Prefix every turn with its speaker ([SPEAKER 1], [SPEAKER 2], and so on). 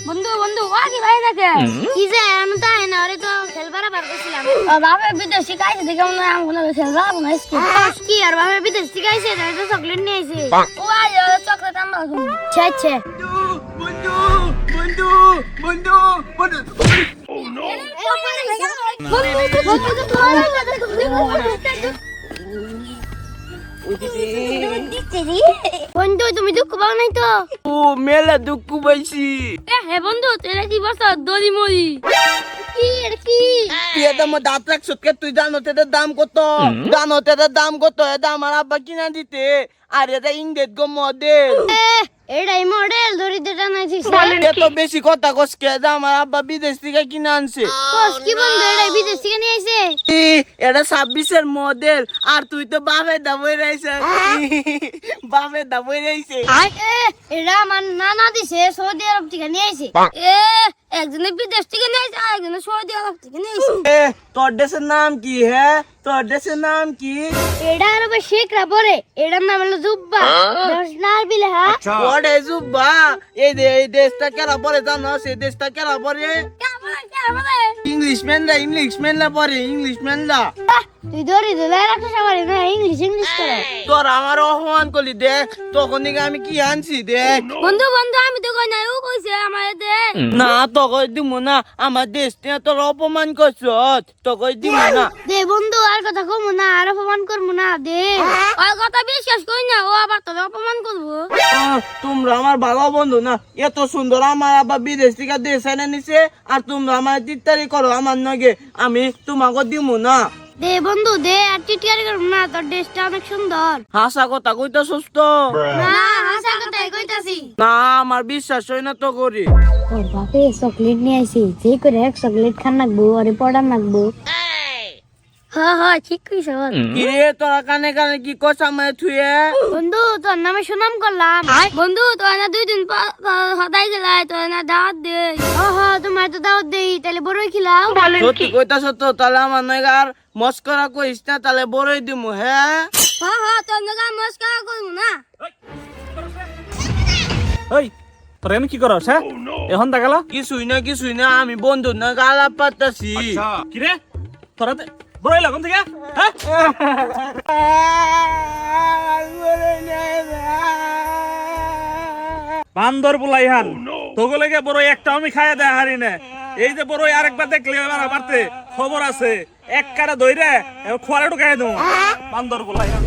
[SPEAKER 1] বন্ধু বন্ধু ও কি ভাই থাকে কি যে আমি তো আইনা আরে তো খেলবার বার করছিলাম বাবা বিদেশ শিখাইছে দেখে মনে হয় আমি কোনো খেলবার না স্কি কি আর বাবা বিদেশ শিখাইছে তাই তো চকলেট নিয়ে আইছে ও আই চকলেট আমরা ছে ছে
[SPEAKER 2] বন্ধু বন্ধু বন্ধু বন্ধু
[SPEAKER 1] বন্ধু তুমি দুঃখ পাও নাই তো?
[SPEAKER 2] ও মেলা দুঃখ পাইছি।
[SPEAKER 1] এ হে বন্ধু তেরা কি বসা দড়ি মরি কি এর কি?
[SPEAKER 2] তুই জানো দাম কত? জানো দাম কত? এটা আমার আব্বা কিনা দিতে। আর এটা ইংরেজ গো
[SPEAKER 1] এ এটাই মডেল দরিদ্রটা নাইছিস
[SPEAKER 2] এত বেশি কথা কস কে এটা আমার আব্বা বিদেশ থেকে কিনে আনছে?
[SPEAKER 1] কস কি বন্ধু এটাই বিদেশ থেকে নিয়ে আইছে?
[SPEAKER 2] এটা ছাব্বিশের মডেল আর তুই তো বাপের দাবই রয়েছে। বাপের দাবই রয়েছে।
[SPEAKER 1] এ এটা আমার নানা দিছে সৌদি আরব থেকে নিয়ে আইছে। এ একজনে বিদেশ থেকে আর একজনে সৌদি আরব থেকে
[SPEAKER 2] এ তোর দেশের নাম কি হ্যাঁ তোর দেশের নাম কি?
[SPEAKER 1] এটা আরবে শেখরা পরে এটার নাম হলো জুব্বা। দশ নার বিলে হ্যাঁ?
[SPEAKER 2] ওরে জুব্বা এই দে এই দেশটা কেরা পরে জানো? সেই দেশটা কেরা পরে? ইংলিশ ম্যানরা ইংলিশ ম্যানরা পরে ইংলিশ ম্যানরা
[SPEAKER 1] তুই ধরে দিলে রাখতে সবারই না? ইংলিশ ইংলিশ করে।
[SPEAKER 2] তোর আমার অপমান করলি দেখ তখন থেকে আমি কি আনছি দেখ।
[SPEAKER 1] বন্ধু বন্ধু আমি কইছে আমার দে।
[SPEAKER 2] না দিব না আমার দেশ নিয়ে তোর অপমান করছ তোকে দিব না।
[SPEAKER 1] দে বন্ধু আর কথা কমু না আর অপমান করব না দে। কথা বিশ্বাস করি না ও আবার তোর অপমান করব।
[SPEAKER 2] আহ, তোমরা আমার ভালো বন্ধু না এত সুন্দর আমার আবার বিদেশ থেকে দেশ এনে নিছে আর তোমরা আমার তিত্তারি করো আমার নগে আমি তোমাকে দিব না।
[SPEAKER 1] দে বন্ধু দে আর টিটিয়ারি করব না তোর ড্রেসটা অনেক সুন্দর।
[SPEAKER 2] হাসা কথা কইতা সুস্থ
[SPEAKER 1] না কইতাছি।
[SPEAKER 2] না আমার বিশ্বাস হয় না তো করি।
[SPEAKER 1] ওর বাপে চকলেট নিয়ে আইছি যে করে এক চকলেট খান নাকবো আরে পড়ান হ্যাঁ হ্যাঁ ঠিক কইছ।
[SPEAKER 2] কিরে তোরা কানে কানে কি কস আমার থুয়ে?
[SPEAKER 1] বন্ধু তোর নামে সুনাম করলাম। বন্ধু তোর না দুই দিন সদাই গেলাই তোর না দাওয়াত দে ও হ তোমার তো দাওয়াত দেই তাহলে বড়ই খিলাও।
[SPEAKER 2] সত্যি কইতা সত্য তাহলে আমার নয় আর মস্করা কইস না তাহলে বড়ই দিমু হ্যাঁ?
[SPEAKER 1] হ্যাঁ হ্যাঁ তোর নাকি মস্কার করব না।
[SPEAKER 3] ওই তোর এনে কি করস হ্যাঁ? এখন দেখালা
[SPEAKER 2] কিছুই না কিছুই না আমি বন্ধু না গালা পাতাছি।
[SPEAKER 3] কি রে তোরা বড় লাগন থেকে? হ্যাঁ? বান্দর বুলাইহান তোকে লেগে বড় একটা আমি খাইয়া দেয় হারি না। এই যে বড় আরেকবার দেখলে এবার বাড়তে খবর আছে। এক কারে ধইরে খোয়ারে ঢুকাই দেবো। বান্দর বুলাইহান